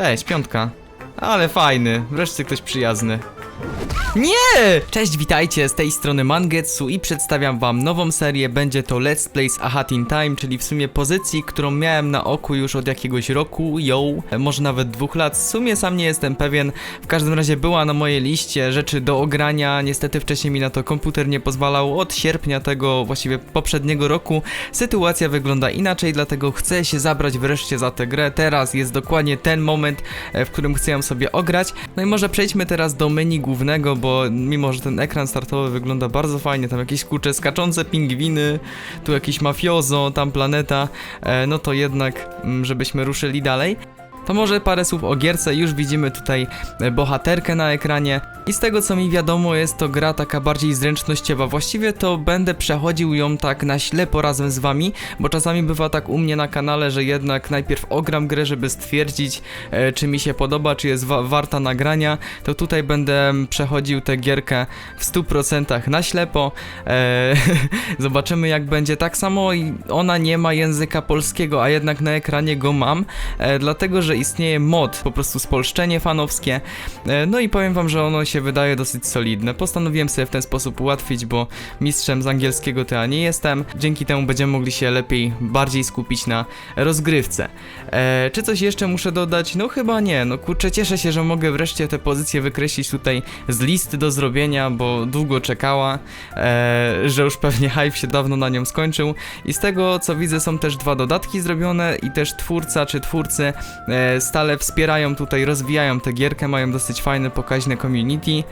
Cześć, piątka. Ale fajny, wreszcie ktoś przyjazny. Nie! Cześć, witajcie, z tej strony Mangetsu i przedstawiam wam nową serię, będzie to Let's Plays A Hat in Time, czyli w sumie pozycji, którą miałem na oku już od jakiegoś roku, yo, może nawet dwóch lat, w sumie sam nie jestem pewien, w każdym razie była na mojej liście rzeczy do ogrania, niestety wcześniej mi na to komputer nie pozwalał, od sierpnia tego, właściwie poprzedniego roku, sytuacja wygląda inaczej, dlatego chcę się zabrać wreszcie za tę grę, teraz jest dokładnie ten moment, e, w którym chcę ją sobie ograć, no i może przejdźmy teraz do menu głównego, bo mimo, że ten ekran startowy wygląda bardzo fajnie, tam jakieś kurcze skaczące pingwiny, tu jakiś mafiozo, tam planeta, e, no to jednak, mm, żebyśmy ruszyli dalej. To może parę słów o gierce, już widzimy tutaj e, bohaterkę na ekranie. I z tego co mi wiadomo jest to gra taka bardziej zręcznościowa, właściwie to będę przechodził ją tak na ślepo razem z wami, bo czasami bywa tak u mnie na kanale, że jednak najpierw ogram grę, żeby stwierdzić e, czy mi się podoba, czy jest wa warta nagrania, to tutaj będę przechodził tę gierkę w 100% na ślepo, e, zobaczymy jak będzie, tak samo ona nie ma języka polskiego, a jednak na ekranie go mam, e, dlatego że istnieje mod, po prostu spolszczenie fanowskie. E, no i powiem wam, że ono się wydaje dosyć solidne. Postanowiłem sobie w ten sposób ułatwić, bo mistrzem z angielskiego to ja nie jestem. Dzięki temu będziemy mogli się lepiej, bardziej skupić na rozgrywce. E, czy coś jeszcze muszę dodać? No chyba nie. No kurczę, cieszę się, że mogę wreszcie tę pozycję wykreślić tutaj z listy do zrobienia, bo długo czekała, e, że już pewnie hype się dawno na nią skończył. I z tego co widzę są też dwa dodatki zrobione i też twórca czy twórcy e, stale wspierają tutaj, rozwijają tę gierkę, mają dosyć fajne, pokaźne community.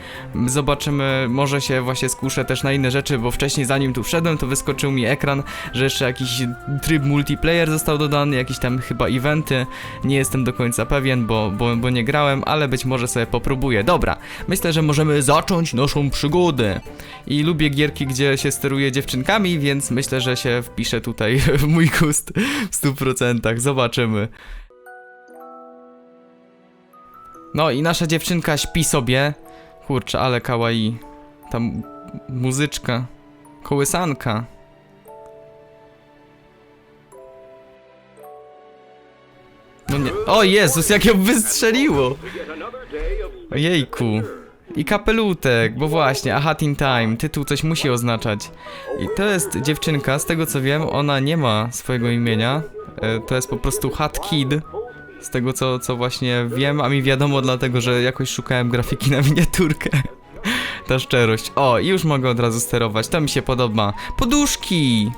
Zobaczymy, może się właśnie skuszę też na inne rzeczy, bo wcześniej zanim tu wszedłem, to wyskoczył mi ekran, że jeszcze jakiś tryb multiplayer został dodany, jakieś tam chyba eventy. Nie jestem do końca pewien, bo, bo, bo nie grałem, ale być może sobie popróbuję. Dobra, myślę, że możemy zacząć naszą przygodę. I lubię gierki, gdzie się steruje dziewczynkami, więc myślę, że się wpiszę tutaj w mój gust w 100%. Zobaczymy. No i nasza dziewczynka śpi sobie. Kurczę, ale kawaii. Tam muzyczka. Kołysanka. No nie. O Jezus, jak ją wystrzeliło! Ojejku. I kapelutek, bo właśnie, a Hat in Time, tytuł coś musi oznaczać. I to jest dziewczynka, z tego co wiem, ona nie ma swojego imienia. E, To jest po prostu Hat Kid. Z tego co, co właśnie wiem, a mi wiadomo dlatego, że jakoś szukałem grafiki na miniaturkę. Ta szczerość. O, już mogę od razu sterować, to mi się podoba. Poduszki!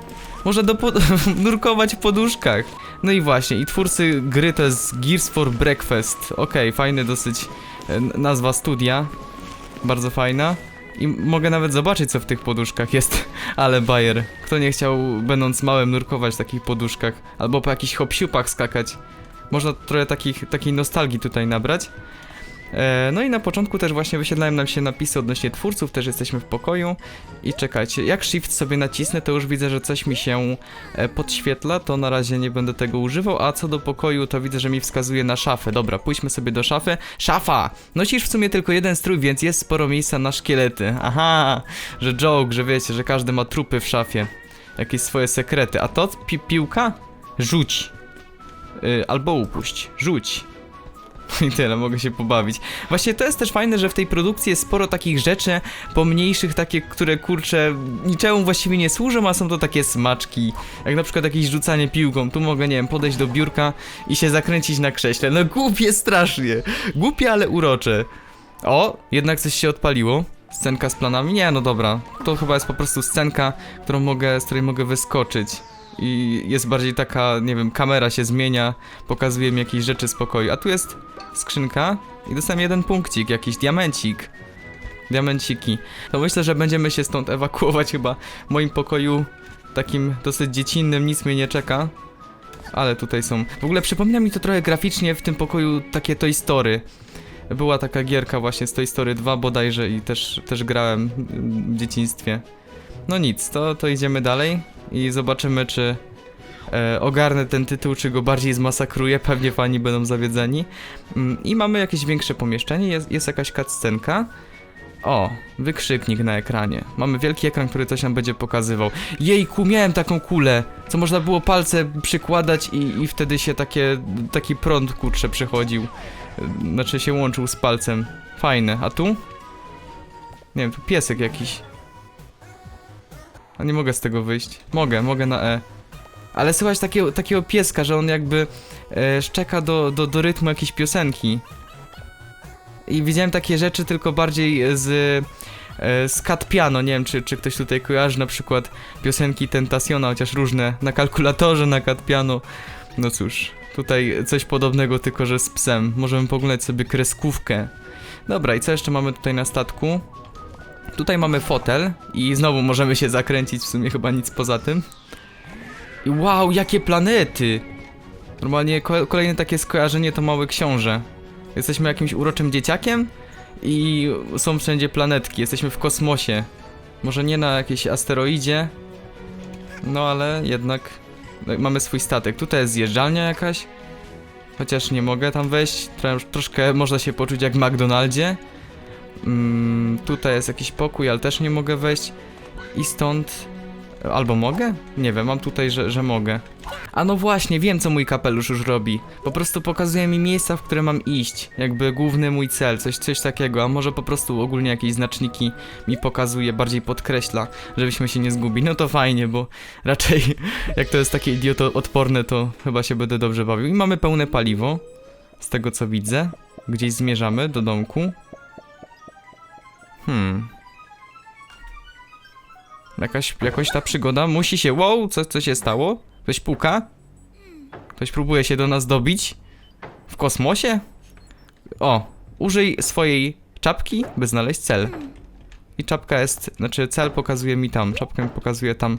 Można do pod nurkować w poduszkach. No i właśnie, i twórcy gry to jest Gears for Breakfast. Okej, fajny dosyć e, nazwa studia. Bardzo fajna. I mogę nawet zobaczyć, co w tych poduszkach jest. Ale bajer. Kto nie chciał, będąc małym, nurkować w takich poduszkach? Albo po jakichś hopsiupach skakać. Można trochę takich, takiej nostalgii tutaj nabrać. E, no i na początku też właśnie wyświetlają nam się napisy odnośnie twórców, też jesteśmy w pokoju. I czekajcie, jak shift sobie nacisnę, to już widzę, że coś mi się e, podświetla, to na razie nie będę tego używał, a co do pokoju, to widzę, że mi wskazuje na szafę. Dobra, pójdźmy sobie do szafy. Szafa! Nosisz w sumie tylko jeden strój, więc jest sporo miejsca na szkielety. Aha, że joke, że wiecie, że każdy ma trupy w szafie. Jakieś swoje sekrety. A to pi piłka? Rzuć. Y, albo upuść. Rzuć. I tyle, mogę się pobawić. Właśnie to jest też fajne, że w tej produkcji jest sporo takich rzeczy pomniejszych, takie, które kurczę niczemu właściwie nie służą, a są to takie smaczki. Jak na przykład jakieś rzucanie piłką. Tu mogę, nie wiem, podejść do biurka i się zakręcić na krześle. No głupie strasznie. Głupie, ale urocze. O, jednak coś się odpaliło. Scenka z planami? Nie, no dobra. To chyba jest po prostu scenka, którą mogę, z której mogę wyskoczyć. I jest bardziej taka, nie wiem, kamera się zmienia, pokazuje mi jakieś rzeczy z pokoju. A tu jest skrzynka i dostałem jeden punkcik, jakiś diamencik. Diamenciki. To myślę, że będziemy się stąd ewakuować chyba w moim pokoju takim dosyć dziecinnym, nic mnie nie czeka. Ale tutaj są. W ogóle przypomina mi to trochę graficznie w tym pokoju takie Toy Story. Była taka gierka właśnie z Toy Story 2 bodajże i też, też grałem w dzieciństwie. No nic, to, to idziemy dalej i zobaczymy czy e, ogarnę ten tytuł, czy go bardziej zmasakruję, pewnie fani będą zawiedzeni. Mm, I mamy jakieś większe pomieszczenie, jest, jest jakaś cutscenka. O, wykrzyknik na ekranie. Mamy wielki ekran, który coś nam będzie pokazywał. Jejku, miałem taką kulę, co można było palce przykładać i, i wtedy się takie, taki prąd kurcze przechodził. Znaczy się łączył z palcem. Fajne. A tu? Nie wiem, tu piesek jakiś. A nie mogę z tego wyjść. Mogę, mogę na E. Ale słychać takiego, takiego pieska, że on jakby e, szczeka do, do, do rytmu jakiejś piosenki. I widziałem takie rzeczy tylko bardziej z, e, z Cat Piano. Nie wiem, czy, czy ktoś tutaj kojarzy na przykład piosenki Tentationa, chociaż różne na kalkulatorze, na Cat Piano. No cóż, tutaj coś podobnego, tylko że z psem. Możemy poglądać sobie kreskówkę. Dobra, i co jeszcze mamy tutaj na statku? Tutaj mamy fotel i znowu możemy się zakręcić, w sumie chyba nic poza tym. I wow, jakie planety! Normalnie ko kolejne takie skojarzenie to małe książę. Jesteśmy jakimś uroczym dzieciakiem i są wszędzie planetki, jesteśmy w kosmosie. Może nie na jakiejś asteroidzie, no ale jednak no, mamy swój statek. Tutaj jest zjeżdżalnia jakaś, chociaż nie mogę tam wejść. Tro troszkę można się poczuć jak w McDonaldzie. Mm, tutaj jest jakiś pokój, ale też nie mogę wejść. I stąd. Albo mogę? Nie wiem, mam tutaj, że, że mogę. A no właśnie, wiem co mój kapelusz już robi. Po prostu pokazuje mi miejsca, w które mam iść. Jakby główny mój cel, coś, coś takiego. A może po prostu ogólnie jakieś znaczniki mi pokazuje, bardziej podkreśla, żebyśmy się nie zgubili. No to fajnie, bo raczej jak to jest takie idioto odporne, to chyba się będę dobrze bawił. I mamy pełne paliwo, z tego co widzę. Gdzieś zmierzamy do domku. Hmm. Jakaś, jakoś ta przygoda musi się... Wow, co, co się stało? Ktoś puka? Ktoś próbuje się do nas dobić? W kosmosie? O, użyj swojej czapki, by znaleźć cel. I czapka jest, znaczy cel pokazuje mi tam, czapka mi pokazuje tam,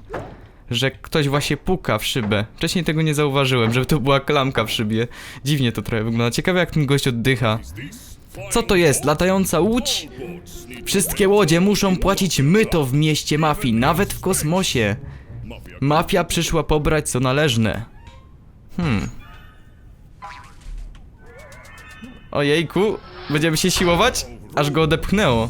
że ktoś właśnie puka w szybę. Wcześniej tego nie zauważyłem, żeby to była klamka w szybie. Dziwnie to trochę wygląda. Ciekawe jak ten gość oddycha. Co to jest? Latająca łódź? Wszystkie łodzie muszą płacić myto w mieście mafii, nawet w kosmosie. Mafia przyszła pobrać co należne. Hmm. Ojejku, będziemy się siłować? Aż go odepchnęło.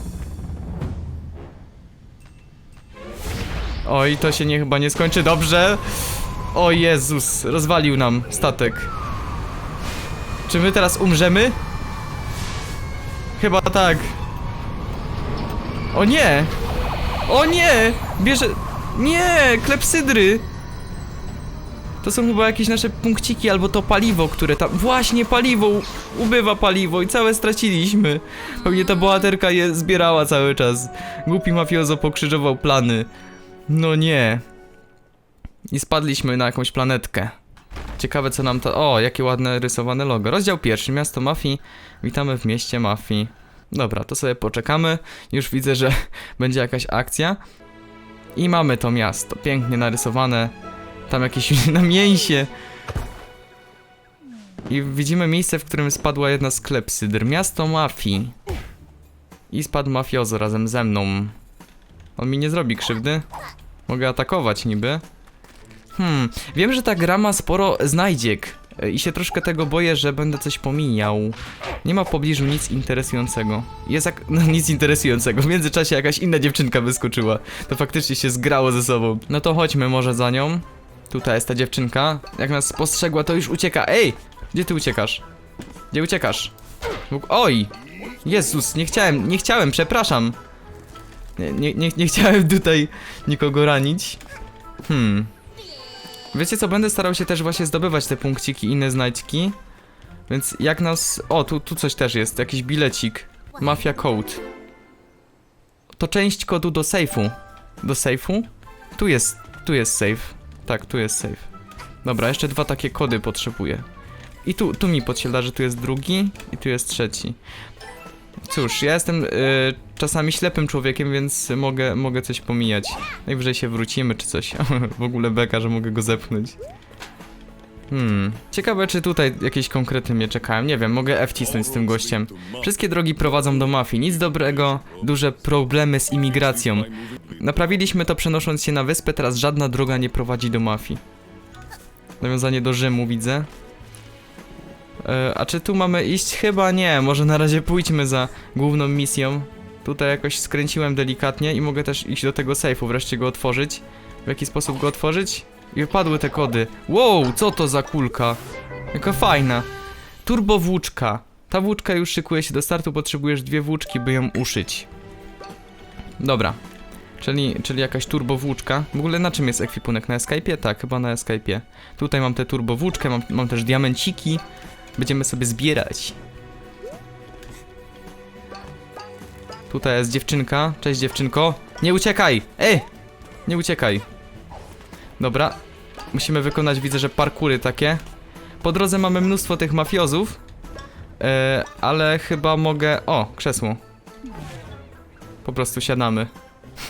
Oj, to się nie chyba nie skończy dobrze. O Jezus, rozwalił nam statek. Czy my teraz umrzemy? Chyba tak. O nie! O nie! Bierze... Nie! Klepsydry! To są chyba jakieś nasze punkciki albo to paliwo, które tam... Właśnie paliwo! Ubywa paliwo i całe straciliśmy. Pewnie ta bohaterka je zbierała cały czas. Głupi mafiozo pokrzyżował plany. No nie. I spadliśmy na jakąś planetkę. Ciekawe co nam to... O, jakie ładne rysowane logo. Rozdział pierwszy. Miasto mafii. Witamy w mieście mafii. Dobra, to sobie poczekamy. Już widzę, że będzie jakaś akcja. I mamy to miasto. Pięknie narysowane. Tam jakieś namięsie. I widzimy miejsce, w którym spadła jedna z klepsydr. Miasto mafii. I spadł mafiozo razem ze mną. On mi nie zrobi krzywdy. Mogę atakować niby. Hmm, wiem, że ta gra ma sporo znajdziek. e, I się troszkę tego boję, że będę coś pomijał. Nie ma w pobliżu nic interesującego. Jest jak... No nic interesującego. W międzyczasie jakaś inna dziewczynka wyskoczyła. To faktycznie się zgrało ze sobą. No to chodźmy może za nią. Tutaj jest ta dziewczynka. Jak nas spostrzegła, to już ucieka. Ej! Gdzie ty uciekasz? Gdzie uciekasz? Oj! Jezus, nie chciałem, nie chciałem, przepraszam. Nie, nie, nie, nie chciałem tutaj nikogo ranić. Hmm. Wiecie co, będę starał się też właśnie zdobywać te punkciki, inne znajdźki. Więc jak nas... O, tu, tu coś też jest, jakiś bilecik. Mafia Code. To część kodu do sejfu. Do sejfu? Tu jest, tu jest safe. Tak, tu jest safe. Dobra, jeszcze dwa takie kody potrzebuję. I tu, tu mi podświetla, że tu jest drugi i tu jest trzeci. Cóż, ja jestem y, czasami ślepym człowiekiem, więc mogę, mogę coś pomijać. Najwyżej się wrócimy czy coś. w ogóle beka, że mogę go zepchnąć. Hmm. Ciekawe, czy tutaj jakieś konkrety mnie czekają. Nie wiem, mogę F cisnąć z tym gościem. Wszystkie drogi prowadzą do mafii. Nic dobrego, duże problemy z imigracją. Naprawiliśmy to przenosząc się na wyspę, teraz żadna droga nie prowadzi do mafii. Nawiązanie do Rzymu widzę. E, a czy tu mamy iść? Chyba nie, może na razie pójdźmy za główną misją. Tutaj jakoś skręciłem delikatnie i mogę też iść do tego sejfu, wreszcie go otworzyć. W jaki sposób go otworzyć? I wypadły te kody. Wow, co to za kulka? Jaka fajna. Turbo włóczka. Ta włóczka już szykuje się do startu, potrzebujesz dwie włóczki, by ją uszyć. Dobra. Czyli, czyli jakaś turbo włóczka. W ogóle na czym jest ekwipunek? Na Skype'ie? Tak, chyba na Skype'ie. Tutaj mam tę turbo włóczkę, mam, mam też diamenciki. Będziemy sobie zbierać. Tutaj jest dziewczynka. Cześć dziewczynko. Nie uciekaj! Ej! Nie uciekaj. Dobra. Musimy wykonać, widzę, że parkury takie. Po drodze mamy mnóstwo tych mafiozów. E, ale chyba mogę... O, krzesło. Po prostu siadamy.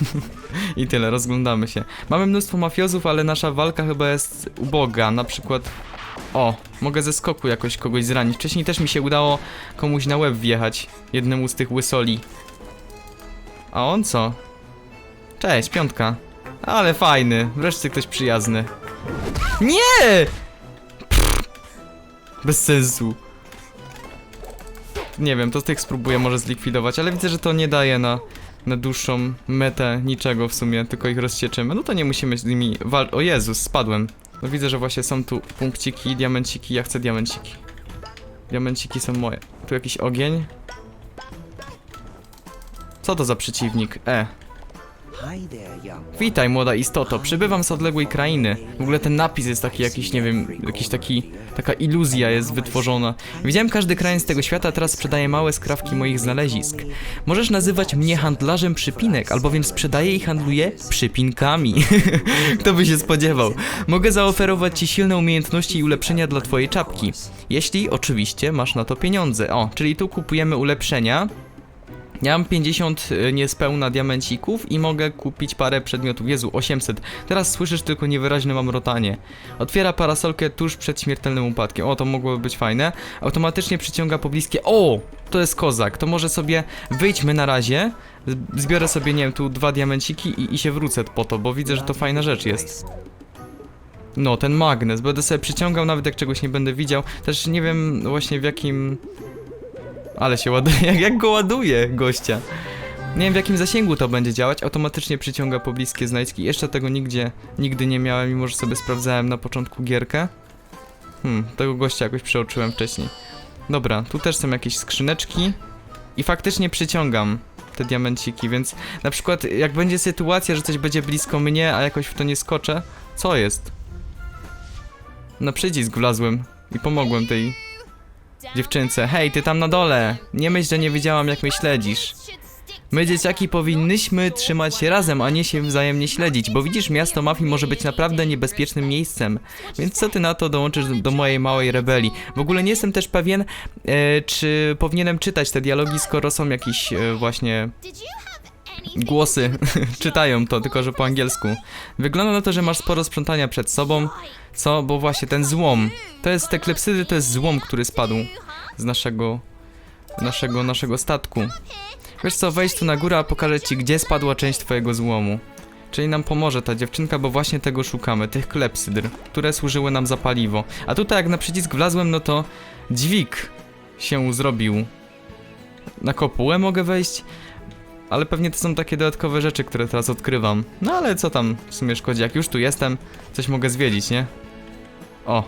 I tyle, rozglądamy się. Mamy mnóstwo mafiozów, ale nasza walka chyba jest uboga. Na przykład... O, mogę ze skoku jakoś kogoś zranić. Wcześniej też mi się udało komuś na łeb wjechać. Jednemu z tych łysoli. A on co? Cześć, piątka. Ale fajny, wreszcie ktoś przyjazny. Nie! Bez sensu. Nie wiem, to tych spróbuję może zlikwidować, ale widzę, że to nie daje na, na dłuższą metę niczego w sumie, tylko ich rozsieczymy. No to nie musimy z nimi wal... O Jezus, spadłem. No widzę, że właśnie są tu punkciki, diamenciki, ja chcę diamenciki. Diamenciki są moje. Tu jakiś ogień. Co to za przeciwnik? E. Witaj, młoda istoto. Przybywam z odległej krainy. W ogóle ten napis jest taki jakiś, nie wiem, jakiś taki... Taka iluzja jest wytworzona. Widziałem każdy krain z tego świata, teraz sprzedaję małe skrawki moich znalezisk. Możesz nazywać mnie handlarzem przypinek, albowiem sprzedaję i handluję przypinkami. Kto by się spodziewał? Mogę zaoferować ci silne umiejętności i ulepszenia dla twojej czapki. Jeśli, oczywiście, masz na to pieniądze. O, czyli tu kupujemy ulepszenia. Ja mam 50 y, niespełna diamencików i mogę kupić parę przedmiotów. Jezu, 800. Teraz słyszysz tylko niewyraźne mamrotanie. Otwiera parasolkę tuż przed śmiertelnym upadkiem. O, to mogłoby być fajne. Automatycznie przyciąga pobliskie... O! To jest kozak. To może sobie wyjdźmy na razie. Zbiorę sobie, nie wiem, tu dwa diamenciki i, i się wrócę po to, bo widzę, że to fajna rzecz jest. No, ten magnes. Będę sobie przyciągał, nawet jak czegoś nie będę widział. Też nie wiem właśnie w jakim... Ale się ładuje, jak, go ładuje gościa. Nie wiem w jakim zasięgu to będzie działać, automatycznie przyciąga pobliskie znajdźki. Jeszcze tego nigdzie, nigdy nie miałem, mimo że sobie sprawdzałem na początku gierkę. Hmm, tego gościa jakoś przeoczyłem wcześniej. Dobra, tu też są jakieś skrzyneczki. I faktycznie przyciągam te diamenciki, więc na przykład jak będzie sytuacja, że coś będzie blisko mnie, a jakoś w to nie skoczę, co jest? Na przycisk wlazłem i pomogłem tej dziewczynce. Hej, ty tam na dole! Nie myśl, że nie wiedziałam jak mnie śledzisz. My dzieciaki powinnyśmy trzymać się razem, a nie się wzajemnie śledzić, bo widzisz, miasto mafii może być naprawdę niebezpiecznym miejscem. Więc co ty na to dołączysz do, mojej małej rebelii? W ogóle nie jestem też pewien, e, czy powinienem czytać te dialogi, skoro są jakieś e, właśnie głosy czytają to, tylko że po angielsku. Wygląda na to, że masz sporo sprzątania przed sobą. Co? Bo właśnie ten złom. To jest te klepsydy, to jest złom, który spadł z naszego naszego naszego statku. Wiesz co, wejdź tu na górę, a pokażę ci, gdzie spadła część twojego złomu. Czyli nam pomoże ta dziewczynka, bo właśnie tego szukamy, tych klepsydr, które służyły nam za paliwo. A tutaj jak na przycisk wlazłem, no to dźwig się zrobił. Na kopułę mogę wejść, ale pewnie to są takie dodatkowe rzeczy, które teraz odkrywam. No ale co tam w sumie szkodzi, jak już tu jestem, coś mogę zwiedzić, nie? O.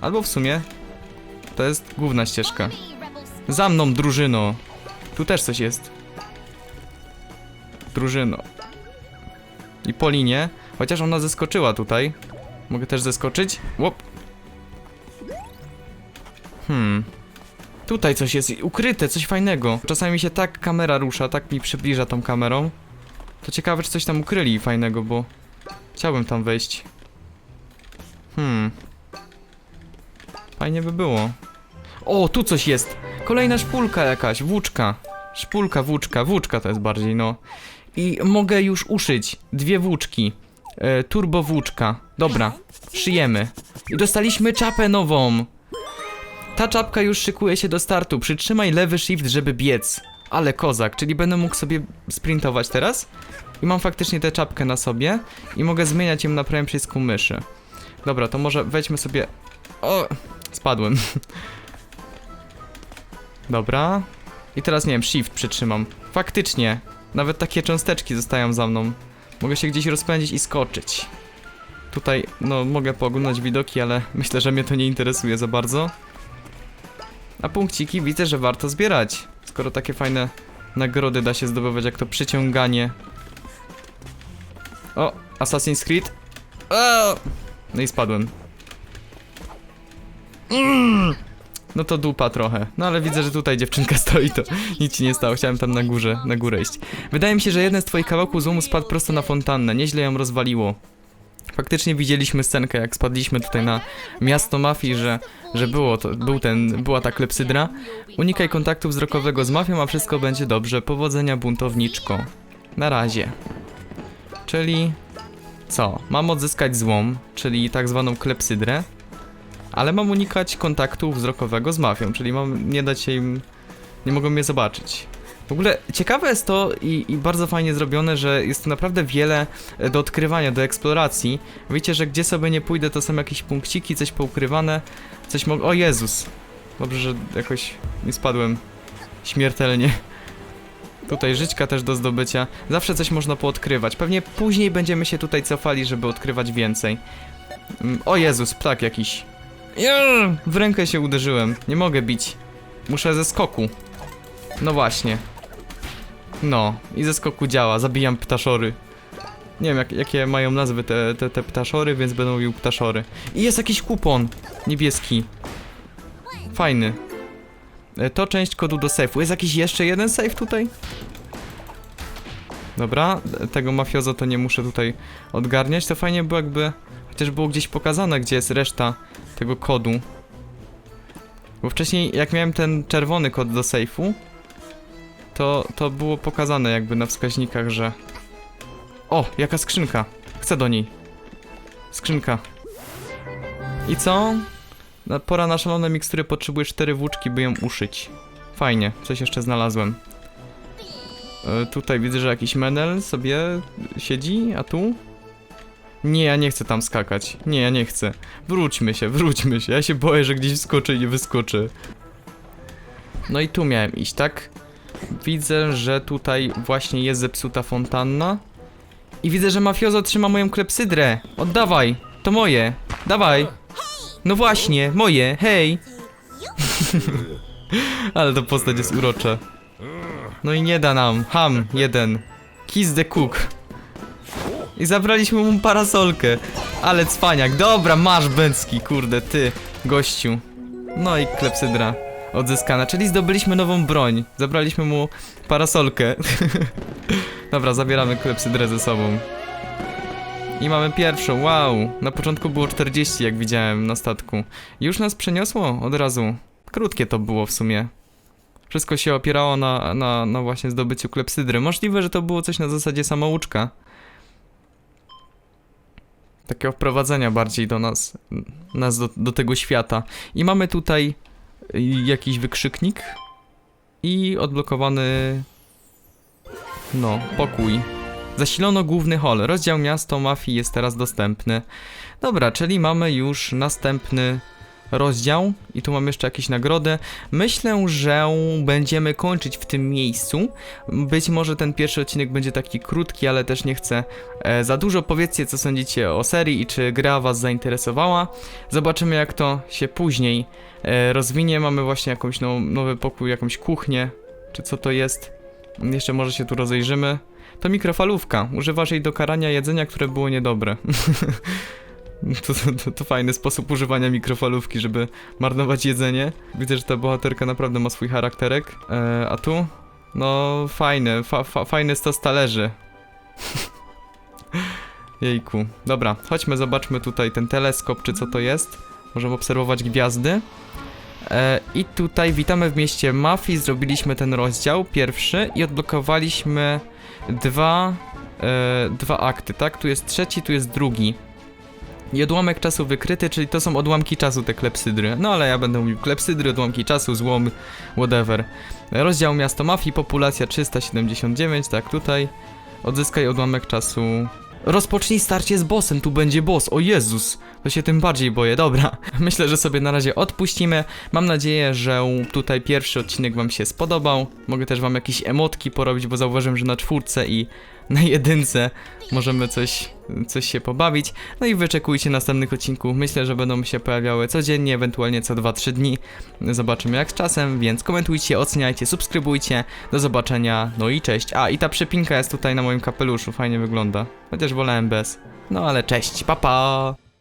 Albo w sumie to jest główna ścieżka. Za mną, drużyno! Tu też coś jest. Drużyno. I po linie, chociaż ona zeskoczyła tutaj. Mogę też zeskoczyć? Łop. Hmm. Tutaj coś jest ukryte, coś fajnego. Czasami się tak kamera rusza, tak mi przybliża tą kamerą. To ciekawe, czy coś tam ukryli fajnego, bo chciałbym tam wejść. Hmm. Fajnie by było. O, tu coś jest! Kolejna szpulka jakaś, włóczka. Szpulka, włóczka, włóczka to jest bardziej, no. I mogę już uszyć dwie włóczki. E, turbo włóczka. Dobra, szyjemy. I dostaliśmy czapę nową. Ta czapka już szykuje się do startu. Przytrzymaj lewy shift, żeby biec. Ale kozak, czyli będę mógł sobie sprintować teraz. I mam faktycznie tę czapkę na sobie. I mogę zmieniać ją na prawym przycisku myszy. Dobra, to może wejdźmy sobie... O, spadłem. Dobra. I teraz nie wiem, shift przytrzymam. Faktycznie, nawet takie cząsteczki zostają za mną. Mogę się gdzieś rozpędzić i skoczyć. Tutaj, no, mogę pooglądać widoki, ale myślę, że mnie to nie interesuje za bardzo. A punkciki widzę, że warto zbierać. Skoro takie fajne nagrody da się zdobywać, jak to przyciąganie. O, Assassin's Creed. O! No i spadłem. Mm! No to dupa trochę. No ale widzę, że tutaj dziewczynka stoi, to nic ci nie stało. Chciałem tam na górze, na górę iść. Wydaje mi się, że jeden z twoich kawałków złomu spadł prosto na fontannę. Nieźle ją rozwaliło. Faktycznie widzieliśmy scenkę, jak spadliśmy tutaj na miasto mafii, że, że było to, był ten, była ta klepsydra. Unikaj kontaktu wzrokowego z mafią, a wszystko będzie dobrze. Powodzenia, buntowniczko. Na razie. Czyli co? Mam odzyskać złom, czyli tak zwaną klepsydrę, ale mam unikać kontaktu wzrokowego z mafią, czyli mam nie dać im. nie mogą mnie zobaczyć. W ogóle ciekawe jest to i, i bardzo fajnie zrobione, że jest naprawdę wiele e, do odkrywania, do eksploracji. Wiecie, że gdzie sobie nie pójdę, to są jakieś punkciki, coś poukrywane, coś mogę. O Jezus! Dobrze, że jakoś nie spadłem śmiertelnie. Tutaj żyćka też do zdobycia. Zawsze coś można poodkrywać. Pewnie później będziemy się tutaj cofali, żeby odkrywać więcej. Mm, O Jezus, ptak jakiś. W rękę się uderzyłem. Nie mogę bić. Muszę ze skoku. No właśnie. No, i ze skoku działa. Zabijam ptaszory. Nie wiem, jak, jakie mają nazwy te, te, te ptaszory, więc będą mówił ptaszory. I jest jakiś kupon niebieski. Fajny. E, To część kodu do safe'u. Jest jakiś jeszcze jeden safe tutaj? Dobra, e, tego mafiozo to nie muszę tutaj odgarniać. To fajnie było jakby chociaż było gdzieś pokazane, gdzie jest reszta tego kodu. Bo wcześniej jak miałem ten czerwony kod do safe'u, to, to było pokazane jakby na wskaźnikach, że... O, jaka skrzynka. Chcę do niej. Skrzynka. I co? Pora na szalone mikstury potrzebuję cztery włóczki, by ją uszyć. Fajnie, coś jeszcze znalazłem. E, tutaj widzę, że jakiś menel sobie siedzi, a tu? Nie, ja nie chcę tam skakać. Nie, ja nie chcę. Wróćmy się, wróćmy się. Ja się boję, że gdzieś wskoczę i nie wyskoczę. No i tu miałem iść, tak? Widzę, że tutaj właśnie jest zepsuta fontanna. I widzę, że mafiozo trzyma moją klepsydrę. Oddawaj, to moje. Dawaj. No właśnie, moje, hej. Ale to postać jest urocza. No i nie da nam. Ham, jeden. Kiss the cook. I zabraliśmy mu parasolkę. Ale cwaniak. Dobra, masz Bęcki, kurde, ty, gościu. No i klepsydra odzyskana, czyli zdobyliśmy nową broń. Zabraliśmy mu parasolkę. Dobra, zabieramy klepsydrę ze sobą. I mamy pierwszą, wow. Na początku było 40, jak widziałem na statku. Już nas przeniosło od razu. Krótkie to było w sumie. Wszystko się opierało na, na, na właśnie zdobyciu klepsydry. Możliwe, że to było coś na zasadzie samouczka. Takiego wprowadzenia bardziej do nas, nas do, do tego świata. I mamy tutaj jakiś wykrzyknik i odblokowany no, pokój. Zasilono główny hall. Rozdział miasto mafii jest teraz dostępny. Dobra, czyli mamy już następny rozdział i tu mam jeszcze jakieś nagrody. Myślę, że będziemy kończyć w tym miejscu. Być może ten pierwszy odcinek będzie taki krótki, ale też nie chcę e, za dużo. Powiedzcie, co sądzicie o serii i czy gra was zainteresowała. Zobaczymy, jak to się później e, rozwinie. Mamy właśnie jakąś now, nowy pokój, jakąś kuchnię, czy co to jest. Jeszcze może się tu rozejrzymy. To mikrofalówka. Używasz jej do karania jedzenia, które było niedobre. To, to, to fajny sposób używania mikrofalówki, żeby marnować jedzenie. Widzę, że ta bohaterka naprawdę ma swój charakterek. E, a tu? No, fajny, fa, fa, fajny stos talerzy. Jejku. Dobra, chodźmy, zobaczmy tutaj ten teleskop, czy co to jest. Możemy obserwować gwiazdy. E, I tutaj witamy w mieście mafii. Zrobiliśmy ten rozdział pierwszy i odblokowaliśmy dwa, e, dwa akty, tak? Tu jest trzeci, tu jest drugi. I odłamek czasu wykryty, czyli to są odłamki czasu te klepsydry. No ale ja będę mówił klepsydry, odłamki czasu, złom, whatever. Rozdział miasto mafii, populacja 379, tak tutaj. Odzyskaj odłamek czasu rozpocznij starcie z bossem, tu będzie boss, o Jezus, to się tym bardziej boję, dobra. Myślę, że sobie na razie odpuścimy, mam nadzieję, że tutaj pierwszy odcinek wam się spodobał, mogę też wam jakieś emotki porobić, bo zauważyłem, że na czwórce i na jedynce. Możemy coś, coś się pobawić, no i wyczekujcie następnych odcinków, myślę, że będą się pojawiały codziennie, ewentualnie co 2-3 dni, zobaczymy jak z czasem, więc komentujcie, oceniajcie, subskrybujcie, do zobaczenia, no i cześć. A, i ta przypinka jest tutaj na moim kapeluszu, fajnie wygląda, chociaż wolałem bez. No ale cześć, pa pa!